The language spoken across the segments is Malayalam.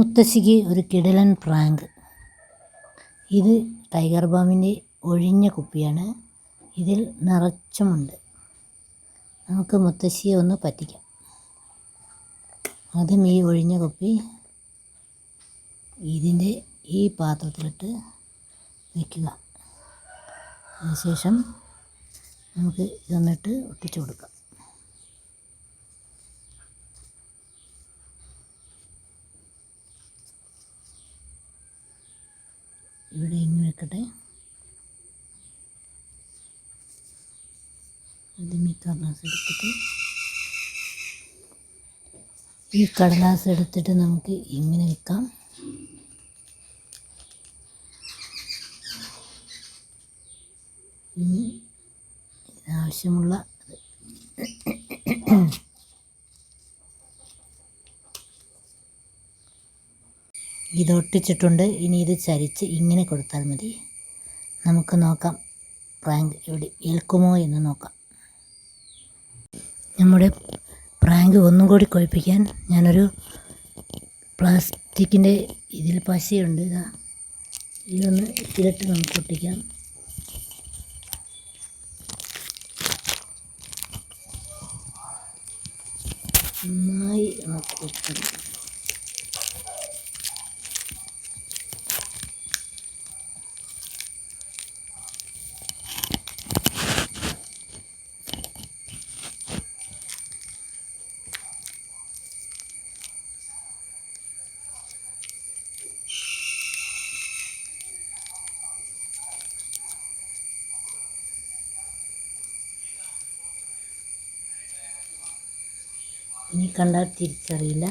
മുത്തശ്ശിക്ക് ഒരു കിടിലൻ പ്രാങ്ക്. ഇത് ടൈഗർ ബാമിന്റെ ഒഴിഞ്ഞ കുപ്പിയാണ്. ഇതിൽ നിറച്ചുമുണ്ട്. നമുക്ക് മുത്തശ്ശിയെ ഒന്ന് പറ്റിക്കാം. ആദ്യം ഈ ഒഴിഞ്ഞ കുപ്പി ഇതിന്റെ ഈ പാത്രത്തിലിട്ട് വയ്ക്കുക അതിനുശേഷം നമുക്ക് ഇതൊന്നിട്ട് ഒട്ടിച്ചു കൊടുക്കാം ഇവിടെ ഇങ്ങനെ വെക്കട്ടെ. ആദ്യം ഈ കടലാസ് എടുത്തിട്ട് ഈ കടലാസ് എടുത്തിട്ട് നമുക്ക് ഇങ്ങനെ വെക്കാം. ഇനി ഇതിനാവശ്യമുള്ള ഇതൊട്ടിച്ചിട്ടുണ്ട്. ഇനി ഇത് ചരിച്ച് ഇങ്ങനെ കൊടുത്താൽ മതി. നമുക്ക് നോക്കാം. പ്രാങ്ക് ഇവിടെ ഏൽക്കുമോ എന്ന് നോക്കാം. നമ്മുടെ പ്രാങ്ക് ഒന്നും കൂടി കൊഴിപ്പിക്കാൻ ഞാനൊരു പ്ലാസ്റ്റിക്കിന്റെ ഇതിൽ പശയുണ്ട്. ഇതാ. ഇതൊന്ന് ഇതിലിട്ട് നമുക്ക് ഒട്ടിക്കാം. നന്നായി നമുക്ക് ഒട്ടിക്കാം. ഇനി കണ്ടാൽ തിരിച്ചറിയില്ല.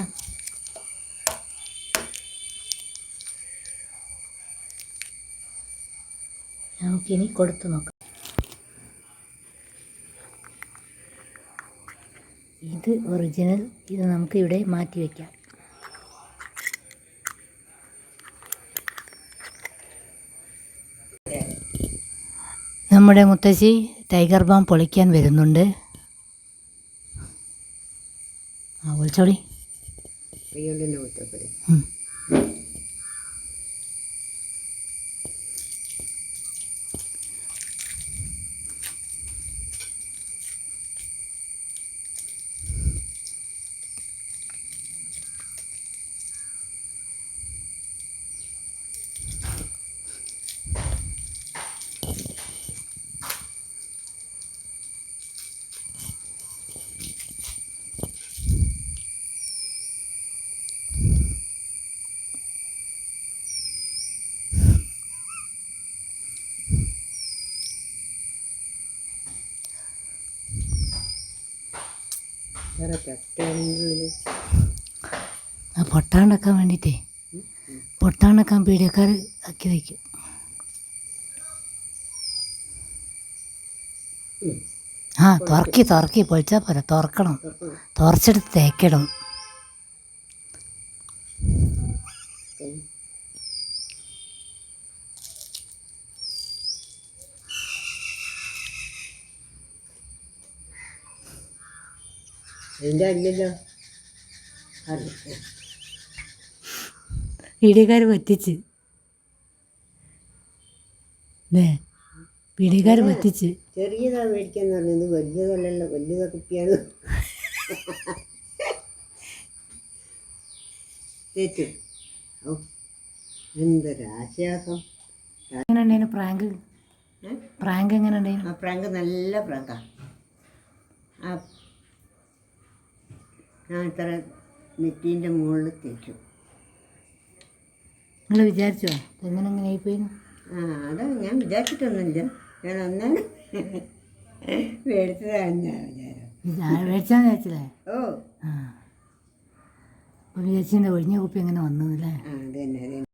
നമുക്കിനി കൊടുത്തു നോക്കാം. ഇത് ഒറിജിനൽ ഇത് നമുക്ക് ഇവിടെ മാറ്റി വയ്ക്കാം നമ്മുടെ മുത്തശ്ശി ടൈഗർ ബാം പൊളിക്കാൻ വരുന്നുണ്ട്. ആ വിളിച്ചോളി കൈകൊണ്ടിന്റെ കുറ്റപ്പെടി വേറെ ചട്ടയാണെങ്കിൽ ആ പൊട്ടാണ്ടക്കാൻ വേണ്ടിയിട്ടേ. പൊട്ടാണ്ടക്കാൻ പീഡിയക്കാർ ആക്കി വയ്ക്കും. ആ തുറക്കി തുറക്കി. പൊളിച്ചാൽ പോരാ. തുറക്കണം. തുറച്ചെടുത്ത് തേക്കിടണം എന്റെ അല്ലല്ലോ. അല്ല പീഡിയക്കാർ പറ്റിച്ച് അല്ലേ പീഡിയക്കാർ പറ്റിച്ച്. ചെറിയതാ മേടിക്കാന്ന് പറഞ്ഞത്. വലിയതല്ലല്ലോ. വലിയതാ കുപ്പിയാണ് തേച്ചു. ഓ എന്തൊരാശ്വാസം. എങ്ങനെ ഉണ്ടായിരുന്നു പ്രാങ്ക്? പ്രാങ്ക് എങ്ങനെ ഉണ്ടായിരുന്നു ആ പ്രാങ്ക് നല്ല പ്രാങ്കാ. ആ ഞാൻ ഇത്ര നെറ്റീന്റെ മുകളിൽ തേച്ചു. നിങ്ങൾ വിചാരിച്ചോ? എങ്ങനെ എങ്ങനെ ആയിപ്പോയി ആ അതാ ഞാൻ വിചാരിച്ചിട്ടൊന്നുമില്ല. ഞാൻ ഒന്നാണ് മേടിച്ചതാണ് ഞാൻ വിചാരം മേടിച്ചാന്ന് ഓ. ആ. അപ്പോൾ ഒഴിഞ്ഞ കുപ്പി എങ്ങനെ വന്നതല്ലേ? ആ അത് തന്നെ അത്